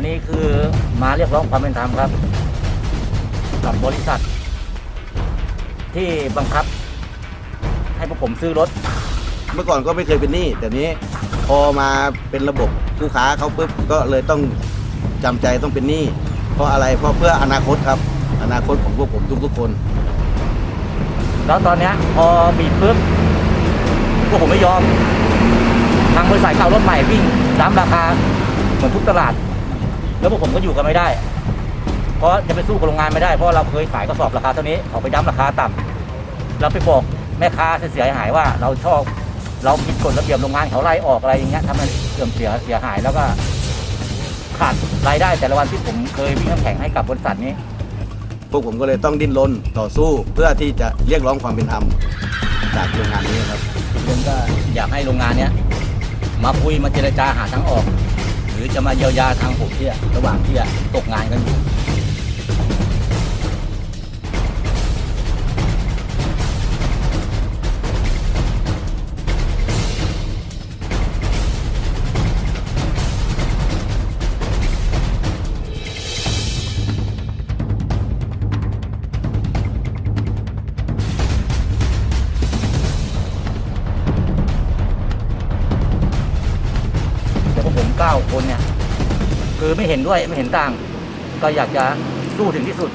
วันนี้คือมาเรียกร้องความเป็นธรรมครับ กับบริษัท ที่บังคับ ให้พวกผมซื้อรถ เมื่อก่อนก็ไม่เคยเป็นหนี้แต่นี้พอมาเป็นระบบลูกค้าเขาปุ๊บก็เลยต้องจำใจต้องเป็นหนี้เพราะอะไรเพราะเพื่ออนาคตครับ อนาคตของพวกผมทุกๆคน แล้วตอนเนี้ยพอบีบปุ๊บพวกผมไม่ยอม ทางบริษัทเขาเอารถใหม่วิ่งตามราคาเหมือนทุกตลาด แล้วพวกผมก็อยู่กันไม่ได้ เพราะจะไปสู้กับโรงงานไม่ได้ เพราะเราเคยขายกระสอบราคาเท่านี้เขาไปดั้มราคาต่ำเราไปบอกแม่ค้าเสียหายว่าเราชอบเราผิดกฎระเบียบโรงงานเขาไล่ออกอะไรอย่างเงี้ยทำให้เสื่อมเสียเสียหายแล้วก็ขาดรายได้แต่ละวันที่ผมเคยวิ่งน้ำแข็งให้กับบริษัทนี้ พวกผมก็เลยต้องดิ้นรนต่อสู้เพื่อที่จะเรียกร้องความเป็นธรรมจากโรงงานนี้ครับผมก็อยากให้โรงงานเนี้ยมาคุยมาเจรจาหาทางออกห รือจะมาเยียวยาทางผมที่ระหว่างที่ตกงานกันอยู่ 9 คนเนี่ย คือไม่เห็นด้วยไม่เห็นต่าง ก็อยากจะสู้ถึงที่สุด